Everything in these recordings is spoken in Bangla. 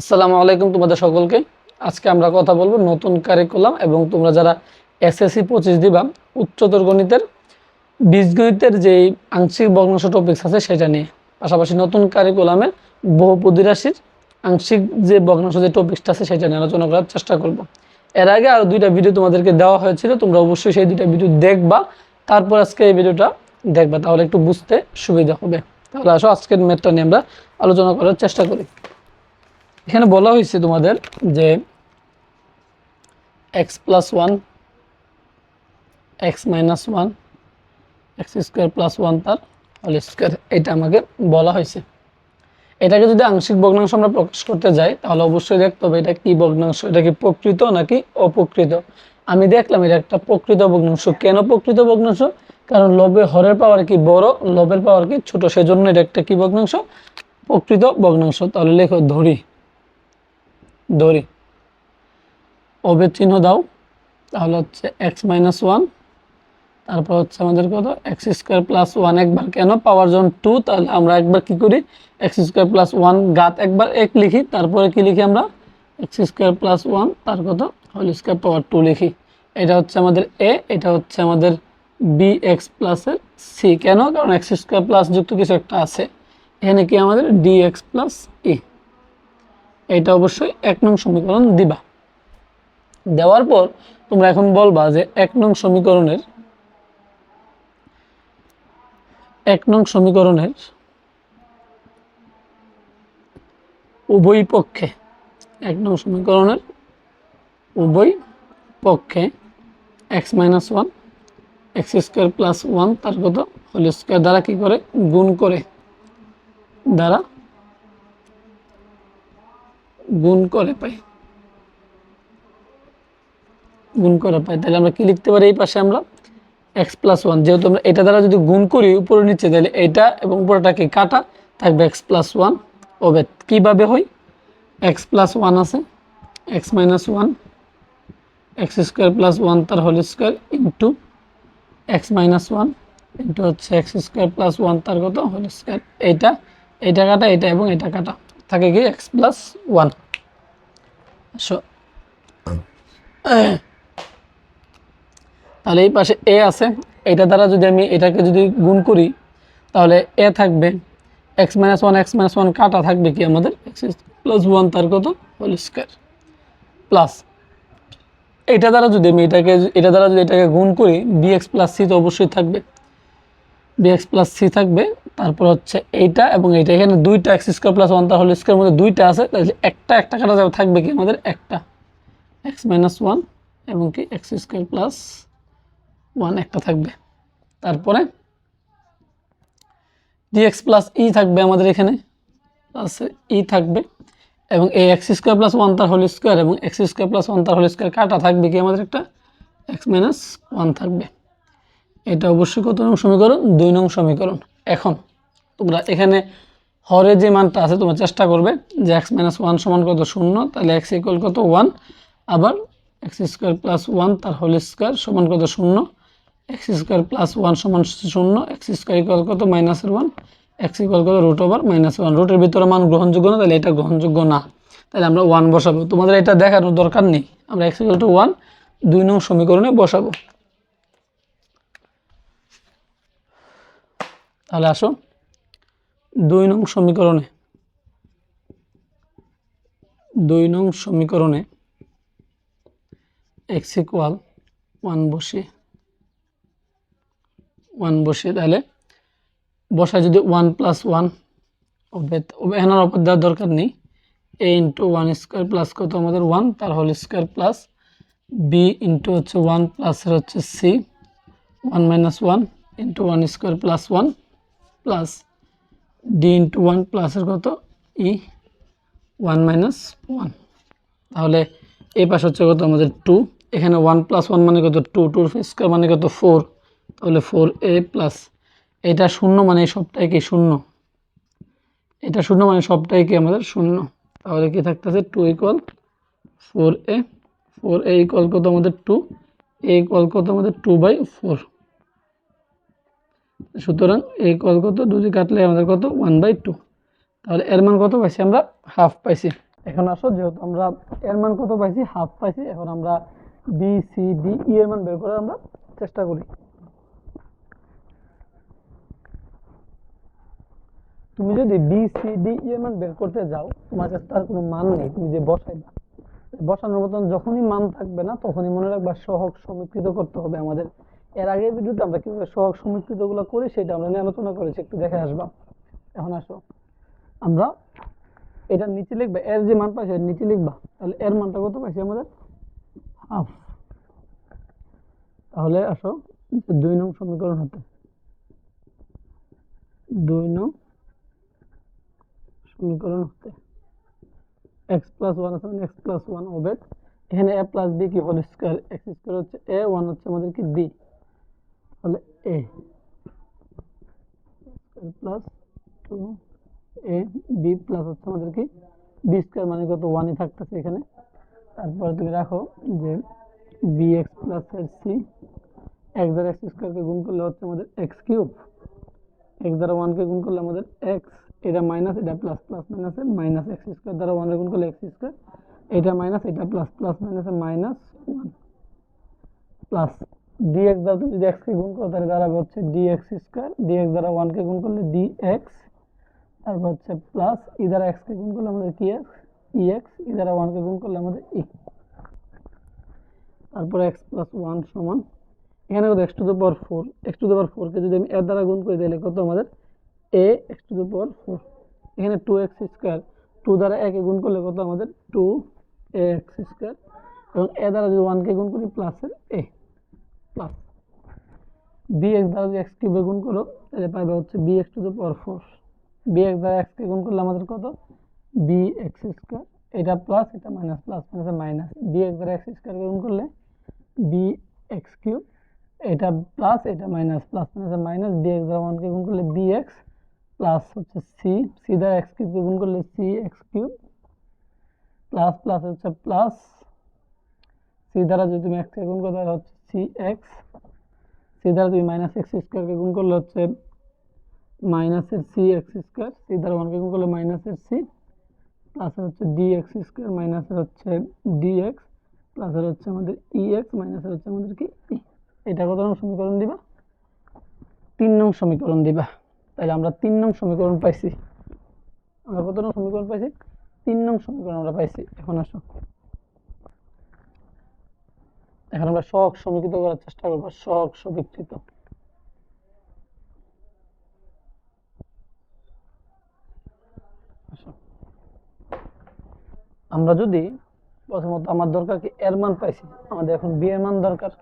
আসসালামু আলাইকুম তোমাদের সকলকে। আজকে আমরা কথা বলব নতুন কারিকুলাম এবং তোমরা যারা এসএসসি পঁচিশ দিবা, উচ্চতর গণিতের, বীজগণিতের যে আংশিক ভগ্নাংশ টপিক্স আছে সেটা নিয়ে। পাশাপাশি নতুন কারিকুলামে বহুপদী রাশির আংশিক যে ভগ্নাংশ যে টপিক্সটা আছে সেটা নিয়ে আলোচনা করার চেষ্টা করব। এর আগে আরও দুইটা ভিডিও তোমাদেরকে দেওয়া হয়েছিল, তোমরা অবশ্যই সেই দুইটা ভিডিও দেখবা। তারপর আজকে এই ভিডিওটা দেখবা, তাহলে একটু বুঝতে সুবিধা হবে। তাহলে আসো, আজকের ম্যাথটা নিয়ে আমরা আলোচনা করার চেষ্টা করি। এখানে বলা হয়েছে তোমাদের যে x plus one x minus one x square plus one তার হোল স্কোয়ার এটা আমাকে বলা হয়েছে। এটাকে যদি আংশিক ভগ্নাংশ আমরা প্রকাশ করতে যাই, তাহলে অবশ্যই দেখতে হবে এটা কি ভগ্নাংশ, এটা কি প্রকৃত নাকি অপ্রকৃত? আমি দেখলাম এটা একটা প্রকৃত ভগ্নাংশ। কেন প্রকৃত ভগ্নাংশ? কারণ লবে হরের পাওয়ার কি বড়, লবের পাওয়ার কি ছোট, সেজন্য এটা একটা কি ভগ্নাংশ? প্রকৃত ভগ্নাংশ। তাহলে লেখো ধরি। ধরি অবের চিহ্ন দাও, তাহলে হচ্ছে এক্স মাইনাস ওয়ান তারপর হচ্ছে আমাদের কত? এক্স স্কোয়ার প্লাস ওয়ান একবার কেন? পাওয়ার যখন টু তাহলে আমরা একবার কি করি? এক্স স্কোয়ার প্লাস ওয়ান গাত একবার এক লিখি, তারপরে কি লিখি আমরা? এক্স স্কোয়ার প্লাস ওয়ান তার কত? হোল স্কোয়ার পাওয়ার টু লিখি। এটা হচ্ছে আমাদের এ এটা হচ্ছে আমাদের বি এক্স প্লাসের সি কেন? কারণ এক্স স্কোয়ার প্লাস যুক্ত কিছু একটা আছে। এখানে কি আমাদের ডি এক্স প্লাস ই এটা অবশ্যই এক নং সমীকরণ দিবা। দেওয়ার পর তোমরা এখন বলবা যে এক নং সমীকরণের এক নং সমীকরণের উভয় পক্ষে, এক নং সমীকরণের উভয় পক্ষে x minus one x square plus one তার কত? হোল স্কোয়ার দ্বারা কি করে? গুণ করে দ্বারা গুণ করে পাই। গুণ করে পাই। তাহলে আমরা কি লিখতে পারি এই পাশে আমরা? এক্স প্লাস ওয়ান যেহেতু আমরা এটা দ্বারা যদি গুণ করি উপরে নিচে, তাহলে এটা এবং উপরেটাকে কাটা থাকবে এক্স প্লাস ওয়ান ওবে কীভাবে হয়? এক্স প্লাস ওয়ান আছে x minus one x square plus one তার whole square into x minus one into হচ্ছে এক্স স্কোয়ার প্লাস ওয়ান তার কত? হোল স্কোয়ার এইটা এইটা কাটা এটা এবং এটা কাটা। থাকে কি? এক্স প্লাস ওয়ান তাহলে এই পাশে এ আছে। এটা দ্বারা যদি আমি এটাকে যদি গুণ করি, তাহলে এ থাকবে। X minus one, x minus one কাটা থাকবে কি আমাদের? এক্স প্লাস ওয়ান তার কত? Whole square. প্লাস এটা দ্বারা যদি আমি এটাকে, এটা দ্বারা যদি এটাকে গুণ করি, বি এক্স প্লাস সি তো অবশ্যই থাকবে। বি এক্স প্লাস সি থাকবে, তারপর হচ্ছে এইটা এবং এইটা। এখানে দুইটা এক্স স্কোয়ার প্লাস ওয়ান তার হোল স্কোয়ার মধ্যে দুইটা আছে, তাহলে একটা একটা কাটা যাবে, থাকবে কি আমাদের একটা। এক্স মাইনাস ওয়ান এবং কি এক্স স্কোয়ার প্লাস ওয়ান একটা থাকবে। তারপরে ডিএক্স প্লাস ই থাকবে আমাদের এখানে প্লাস ই থাকবে এবং এই এক্স স্কোয়ার প্লাস ওয়ান তার হোল স্কোয়ার এবং এক্স স্কোয়ার প্লাস ওয়ান তার হোল স্কোয়ার কাটা থাকবে কি আমাদের একটা? এক্স মাইনাস ওয়ান থাকবে। এটা অবশ্যই কত নং সমীকরণ? দুই নং সমীকরণ। এখন তোমরা এখানে হরে যে মানটা আছে, তোমরা চেষ্টা করবে যে এক্স মাইনাস ওয়ান সমান কত শূন্য, তাহলে এক্স ইকুয়াল কত ওয়ান আবার এক্স স্কোয়ার প্লাস ওয়ান তার হোল স্কোয়ার সমান কত শূন্য এক্স স্কোয়ার প্লাস ওয়ান সমান শূন্য এক্স স্কোয়ার ইকুয়াল কত মাইনাসের ওয়ান এক্স ইকুয়াল কত রুট ওভার মাইনাস ওয়ান রুটের ভিতরে মান গ্রহণযোগ্য না, তাহলে এটা গ্রহণযোগ্য না। তাহলে আমরা ওয়ান বসাবো। তোমাদের এটা দেখানোর দরকার নেই। আমরা এক্স ইকুয়াল টু ওয়ান দুই নং সমীকরণে বসাবো। তাহলে আসো। দুই নং সমীকরণে। দুই নং সমীকরণে এক্স ইকুয়াল ওয়ান বসিয়ে ওয়ান বসিয়ে তাহলে বসায় যদি ওয়ান প্লাস ওয়ান এনার অপর দেওয়ার দরকার নেই। A into one square plus কত আমাদের ওয়ান তার whole square plus b into হচ্ছে ওয়ান প্লাসের হচ্ছে c one minus one into one square plus one plus d into one প্লাসের কত? ই ওয়ান মাইনাস ওয়ান তাহলে এই পাশে হচ্ছে কত? আমাদের টু এখানে ওয়ান প্লাস ওয়ান মানে কত? টু টুর স্কোয়ার মানে কত? ফোর তাহলে ফোর এ প্লাস এটা শূন্য মানে সবটাই কি? শূন্য। এটা শূন্য মানে সবটাই কি? আমাদের শূন্য। তাহলে কি থাকতেছে? Two equal four a four a equal কত? আমাদের টু এ ইকুয়াল কত? আমাদের টু বাই ফোর সুতরাং এই কল কত? দুটি কাটলে আমাদের কত? ওয়ান বাই টু তাহলে এর মান কত পাইছি আমরা? হাফ পাইছি। এখন আসো, যেহেতু আমরা এর মান কত পাইছি? হাফ পাইছি। এখন আমরা বি সি ডি ই এর মান বের করার আমরা চেষ্টা করি। তুমি যদি বি সি ডি ই এর মান বের করতে যাও, তোমার কাছে তার কোনো মান নেই, তুমি যে বসাইবা। বসানোর মতন যখনই মান থাকবে না, তখনই মনে রাখবা সহগ সমীকৃত করতে হবে আমাদের এর আগের ভিডিওতে আমরা কীভাবে সহগ সমীকৃতগুলো করি সেটা আমরা আলোচনা করেছি, একটু দেখে আসবা। এখন আসো। আমরা এটা নিচে লিখবা, এর যে মান পাইছে, এর নিচে লিখবা। তাহলে এর মানটা কত পাইছি আমাদের? হাফ। তাহলে আসো দুই নং সমীকরণ হতে। দুই নং সমীকরণ হতে। এক্স প্লাস ওয়ান আছে মানে এক্স প্লাস ওয়ান হবে। এখানে এ প্লাস বি কি? হোল স্কোয়ার এক্স স্কোয়ার হচ্ছে এ ওয়ান হচ্ছে আমাদের কি? বি তাহলে a plus two a b plus হচ্ছে আমাদের কি? বি স্কোয়ার মানে কত? ওয়ানই থাকতেছে এখানে। তারপরে তুমি রাখো যে b x plus c x দ্বারা এক্স স্কোয়ারকে গুণ করলে হচ্ছে আমাদের এক্স কিউব এক্স দ্বারা ওয়ানকে গুণ করলে আমাদের এক্স এটা মাইনাস এটা প্লাস প্লাস মাইনাসে মাইনাস এক্স স্কোয়ার দ্বারা ওয়ানের গুণ করলে এক্স স্কোয়ার এটা মাইনাস এটা প্লাস প্লাস মাইনাসে minus one plus d x দ্বারা তুমি যদি এক্সকে গুণ করো, তাহলে দাঁড়াবে হচ্ছে ডিএক্স স্কোয়ার ডিএক্স দ্বারা ওয়ানকে গুণ করলে ডিএক্স তারপর হচ্ছে প্লাস ই দ্বারা এক্সকে গুণ করলে আমাদের কি এক্স ই এক্স ই দ্বারা ওয়ানকে গুণ করলে আমাদের ই তারপরে এক্স প্লাস ওয়ান সমান, এখানে কত x to the power four x to the power ফোরকে যদি আমি এর দ্বারা গুণ করি, তাহলে কত আমাদের? A x to the power four এখানে টু এক্স স্কোয়ার টু দ্বারা একে গুণ করলে কত আমাদের? টু এ এক্স স্কোয়ার এবং এ দ্বারা যদি ওয়ানকে গুণ করি প্লাসের এ প্লাস বি এক্স দ্বারা যদি এক্স কিউবে গুণ করো, তাহলে পাইবে হচ্ছে b x to the power four b x দ্বারা এক্সকে গুণ করলে আমাদের কত? বি এক্স স্কোয়ার এটা প্লাস এটা minus plus minus minus b x দ্বারা এক্স স্কোয়ারকে গুণ করলে বি এক্স কিউব, এটা প্লাস এটা minus plus minus minus b x দ্বারা ওয়ানকে গুণ করলে বি এক্স প্লাস হচ্ছে সি সি দ্বারা এক্স কিউবকে গুণ করলে c x cube plus plus হচ্ছে প্লাস সি দ্বারা যদি তুমি এক্সকে গুণ করো তাহলে হচ্ছে সি এক্স সি দ্বারা তুমি মাইনাস এক্স স্কোয়ারকে গুণ করলে হচ্ছে মাইনাসের সি এক্স স্কোয়ার সি দ্বারা ওয়ানকে গুণ করলে মাইনাসের সি প্লাসের হচ্ছে ডি এক্স স্কোয়ার মাইনাসের হচ্ছে ডি এক্স প্লাসের হচ্ছে আমাদের ই এক্স মাইনাসের হচ্ছে আমাদের কি? ই এটা কত নং সমীকরণ দিবা? তিন নং সমীকরণ দিবা। তাহলে আমরা তিন নং সমীকরণ পাইছি। আমরা কত নং সমীকরণ পাইছি? তিন নং সমীকরণ আমরা পাইছি। এখন আসো। এখন আমরা শখ সমীকৃত করার চেষ্টা করব, শখ সমীকৃত আমরা যদি প্রথমত আমার দরকার কি এর মান পাইছি, আমাদের এখন বি এর মান দরকার।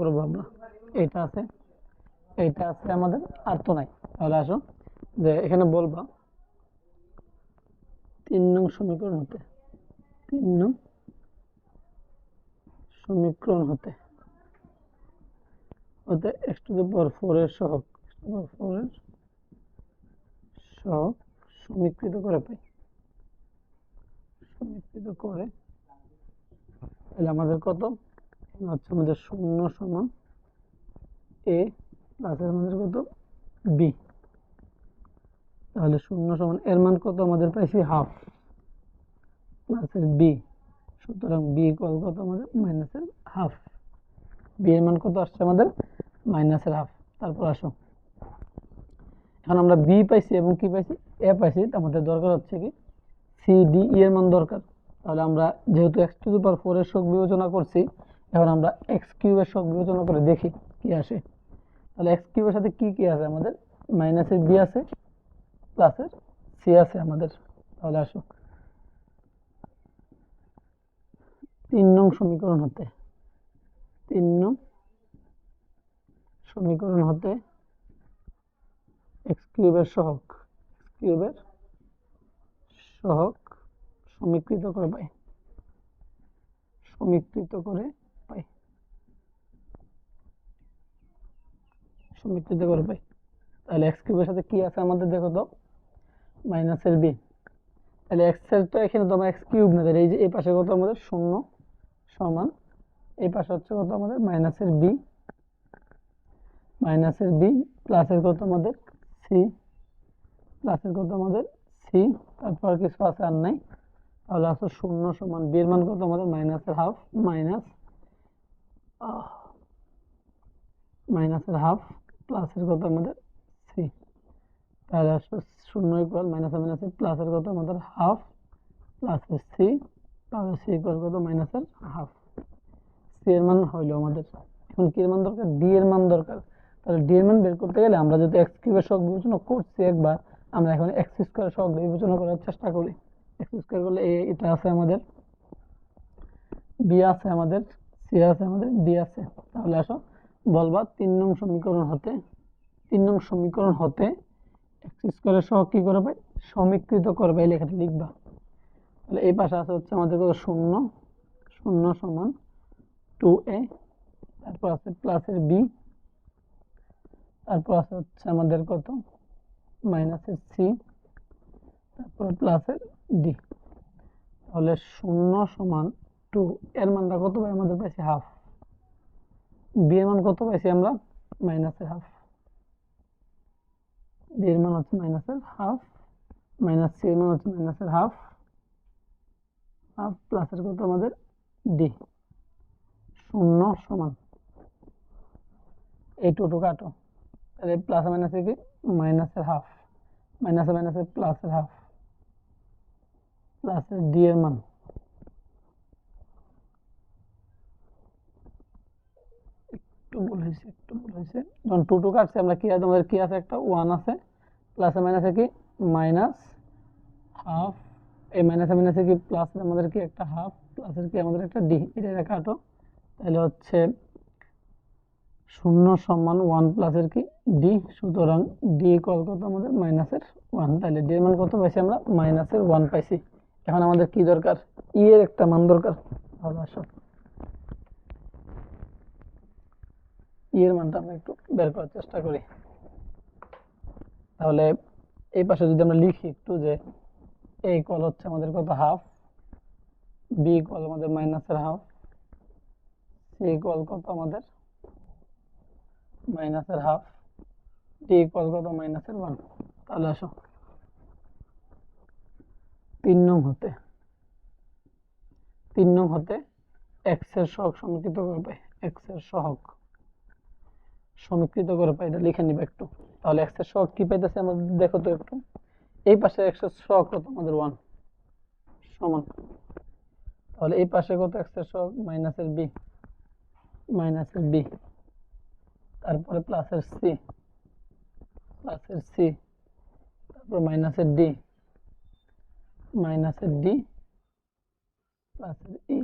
করব আমরা। এইটা আছে এইটা আছে আমাদের, আর তো নাই। তাহলে আসো, যে এখানে বলবা, তিন নং সমীকরণ হতে, তিন নং সমীকরণ হতে। হতে এক্স টু পাওয়ার ফোর এর সহগ এক্স টু পাওয়ার ফোর এর সহগ সমীকৃত করে পাই। সমীকৃত করে তাহলে আমাদের কত? হচ্ছে আমাদের শূন্য সমান এ প্লাস আমাদের কত? বি তাহলে শূন্য সমান এর মান কত? আমাদের পাইছি হাফ প্লাসের বি সুতরাং বি ইকুয়াল কত আমাদের? মাইনাসের হাফ বি এর মান কত আসছে আমাদের? মাইনাসের হাফ তারপর আসো। এখন আমরা বি পাইছি এবং কি পাইছি? এ পাইছি। আমাদের দরকার হচ্ছে কি? সি ডি ই এর মান দরকার। তাহলে আমরা যেহেতু x to the power four এর শোক বিবেচনা করছি, এখন আমরা এক্স কিউবের শোক বিবেচনা করে দেখি কি আসে। তাহলে এক্স কিউবের সাথে কি কি আছে আমাদের? মাইনাসের বি আছে প্লাসের সি আছে আমাদের। তাহলে আসো। তিন নং সমীকরণ হতে, তিন নং সমীকরণ হতে এক্স কিউবের সহগ এক্স কিউবের সহগ সমীকৃত করে পাই, সমীকৃত করে পাই, সমীকৃত করে পাই। তাহলে এক্স কিউবের সাথে কি আছে আমাদের দেখো তো মাইনাসের বি তাহলে এক্সের তো এখানে তো আমার এক্স কিউব না, তাহলে এই যে এই পাশে কত আমাদের শূন্য সমান। এই পাশে হচ্ছে কত আমাদের? মাইনাসের বি মাইনাসের বি প্লাসের কত আমাদের? সি প্লাসের কত আমাদের? সি তারপর কিছু আছে আর নাই। তাহলে আছে শূন্য সমান বি এর মান কত আমাদের? মাইনাসের হাফ মাইনাস মাইনাসের হাফ প্লাসের কত আমাদের? সি তাহলে আসবে শূন্য ইকুয়াল মাইনাসে মাইনাসে প্লাসের কত আমাদের? হাফ প্লাসের সি তাহলে সি ইকুয়াল কত? মাইনাসের হাফ সি এর মান হইল আমাদের। এখন কি এর মান দরকার? ডি এর মান দরকার। তাহলে ডি এর মান বের করতে গেলে আমরা যদি এক্স কিউবের সহগ বিবেচনা করছি একবার, আমরা এখন এক্স স্কোয়ার সহগ বিবেচনা করার চেষ্টা করি। এক্স স্কোয়ার করলে এ এটা আছে আমাদের। বি আছে আমাদের। সি আছে আমাদের। ডি আছে। তাহলে আসো, বলবা তিন নং সমীকরণ হতে, তিন নং সমীকরণ হতে এক্স স্কোয়ারের সহগ কি করে পাই সমীকৃত করবে। এই লেখাটা লিখবা। তাহলে এই পাশে আছে হচ্ছে আমাদের কত? শূন্য। শূন্য সমান টু এ তারপর আছে প্লাসের বি তারপর আছে হচ্ছে আমাদের কত? মাইনাসের সি তারপর প্লাসের ডি তাহলে শূন্য সমান টু এর মানটা কত পাই? আমাদের পাইছি হাফ বি এর মান কত পাইছি আমরা? মাইনাসের হাফ বি এর মান হচ্ছে মাইনাসের হাফ মাইনাস সি এর মান হচ্ছে মাইনাসের হাফ হাফ প্লাসের কত আমাদের? ডি শূন্য সমান। এই টুটু কাটো। তাহলে প্লাস মাইনাসে কি? মাইনাসের হাফ মাইনাসে মাইনাসে প্লাসের হাফ প্লাসের ডি এর মান। একটু আমরা কি আছে? আমাদের কি আছে? একটা ওয়ান আছে। প্লাসে মাইনাসে কি? মাইনাস হাফ এই মাইনাসে মাইনাসে কি প্লাস আমাদের কি একটা হাফ প্লাসের কি আমাদের একটা ডি এটা কাটো তাহলে হচ্ছে শূন্য সমান ওয়ান প্লাসের কি ডি সুতরাং ডি কল কত আমাদের? মাইনাসের ওয়ান তাহলে ডি এর মান কত পাইছি আমরা? মাইনাসের ওয়ান পাইছি। এখন আমাদের কি দরকার? ই এর একটা মান দরকার। ভালো আসো ই এর মানটা আমরা একটু বের করার চেষ্টা করি। তাহলে এই পাশে যদি আমরা লিখি একটু যে এ ইকুয়াল হচ্ছে আমাদের কত? হাফ বি ইকুয়াল আমাদের মাইনাসের হাফ সি ইকুয়াল কত আমাদের? মাইনাসের হাফ ডি ইকুয়াল কত? মাইনাসের ওয়ান তাহলে আসো। তিন নং হতে। তিন নং হতে এক্সের সহগ সমীকৃত করে পাই এক্সের সহগ সমীকৃত করে পাই এটা লিখে নিবে একটু। তাহলে এক্সের সহগ কি পাইতেছে আমাদের? দেখো তো একটু। এই পাশে একশো সহগ কত? আমাদের ওয়ান সমান। তাহলে এই পাশে কত এর সহগ? মাইনাসের বি মাইনাসের বি তারপরে প্লাসের সি প্লাসের সি তারপর মাইনাসের ডি মাইনাসের ডি প্লাসের ই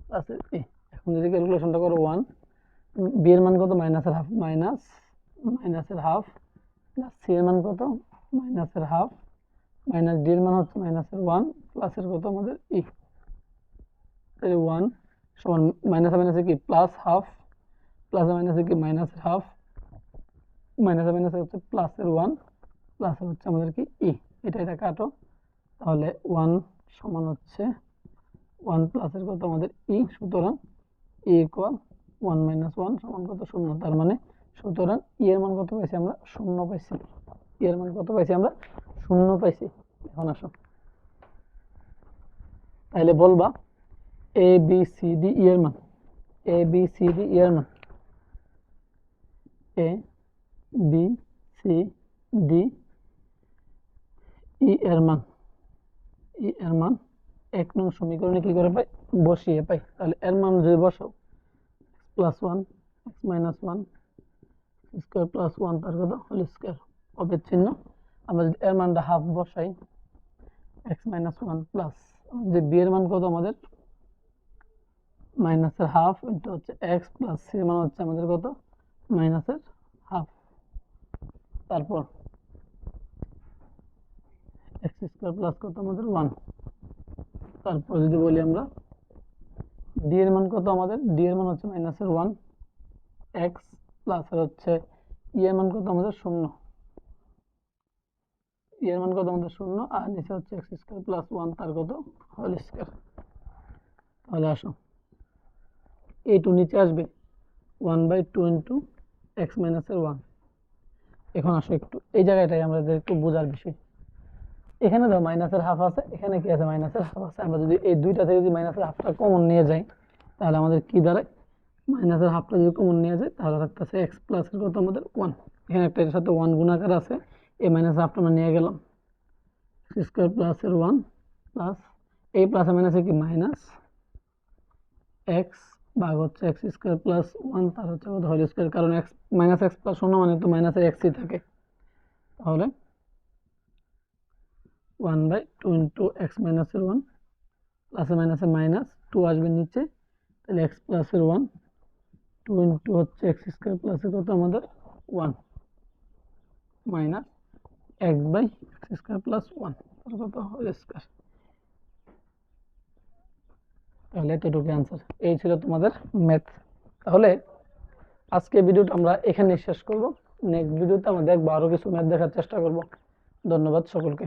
প্লাসের ই এখন যদি ক্যালকুলেশনটা করো ওয়ান বি এর মান কত? মাইনাসের হাফ মাইনাস মাইনাসের হাফ প্লাস সি এর মান কত? মাইনাসের হাফ মাইনাস ডি এর মান হচ্ছে মাইনাসের ওয়ান প্লাসের কত আমাদের ই তাহলে ওয়ান সমান মাইনাসে মাইনাসে কি? প্লাস হাফ প্লাসে মাইনাসে কি? মাইনাসের হাফ মাইনাসে মাইনাসে হচ্ছে প্লাসের ওয়ান প্লাসে হচ্ছে আমাদের কি? ই এটা এটা কাটো। তাহলে ওয়ান সমান হচ্ছে ওয়ান প্লাসের কত আমাদের ই সুতরাং e equal one minus one সমান কত শূন্য? তার মানে সুতরাং ই এর মান কত পাইছি আমরা? শূন্য পাইছি। এর মান কত পাইছি আমরা? শূন্য পাইছি। এখন আসো। তাহলে বলবা a b c d e এর মান। A b c d e এর মান। A b c d e এর মান। ই এর মান এক নং সমীকরণে কি করে পাই? বসিয়ে পাই। তাহলে এর মান যদি বসাও plus one minus one square plus one তার কথা হোল স্কোয়ার অবেদ চিহ্ন আমরা যদি এর মানটা হাফ বসাই এক্স মাইনাস ওয়ান প্লাস যে বি এর মান কত আমাদের? মাইনাসের হাফ এটা হচ্ছে এক্স প্লাস সি মান হচ্ছে আমাদের কত? মাইনাসের হাফ তারপর এক্স স্কোয়ার প্লাস কত আমাদের? ওয়ান তারপর যদি বলি আমরা ডি এর মান কত আমাদের? ডি এর মান হচ্ছে মাইনাসের ওয়ান এক্স প্লাসের হচ্ছে ই এর মান কত আমাদের? শূন্য। এর মান কত আমাদের শূন্য? আর নিচে হচ্ছে এক্স স্কোয়ার প্লাস ওয়ান তার কত? হোল স্কোয়ার তাহলে আসো। এই টু নিচে আসবে। One by two into x মাইনাসের ওয়ান এখন আসো একটু। এই জায়গাটাই আমাদের একটু বোঝার বিষয়। এখানে দেখো মাইনাসের হাফ আছে, এখানে কি আছে? মাইনাসের হাফ আছে। আমরা যদি এই দুইটা থেকে যদি মাইনাসের হাফটা কমন নিয়ে যাই, তাহলে আমাদের কি দাঁড়ায়? মাইনাসের হাফটা যদি কমন নিয়ে যায় তাহলে থাকতেছে এক্স প্লাসের কত আমাদের? ওয়ান এখানে একটা এর সাথে ওয়ান গুণাকার আছে। এই মাইনাসের হাফটা আমরা নিয়ে গেলাম স্কোয়ার প্লাসের ওয়ান প্লাস এই প্লাসে মাইনাসে কি মাইনাস এক্স ভাগ হচ্ছে এক্স স্কোয়ার প্লাস ওয়ান তার হচ্ছে কত? হোল স্কোয়ার কারণ এক্স মাইনাস এক্স প্লাস শূন্য মানে তো মাইনাসের এক্সই থাকে। তাহলে one by two into x মাইনাসের ওয়ান প্লাসে মাইনাসে মাইনাস টু আসবে নিচে। তাহলে এক্স প্লাসের ওয়ান টু ইন্টু হচ্ছে এক্স স্কোয়ার প্লাসের কত আমাদের? One minus x by square plus one কত হোল স্কোয়ার? তাহলে এতটুকু অ্যান্সার এই ছিল তোমাদের ম্যাথ তাহলে আজকে ভিডিওটা আমরা এখানে শেষ করব। নেক্সট ভিডিওতে আমরা দেখব আরও কিছু ম্যাথ দেখার চেষ্টা করব। ধন্যবাদ সকলকে।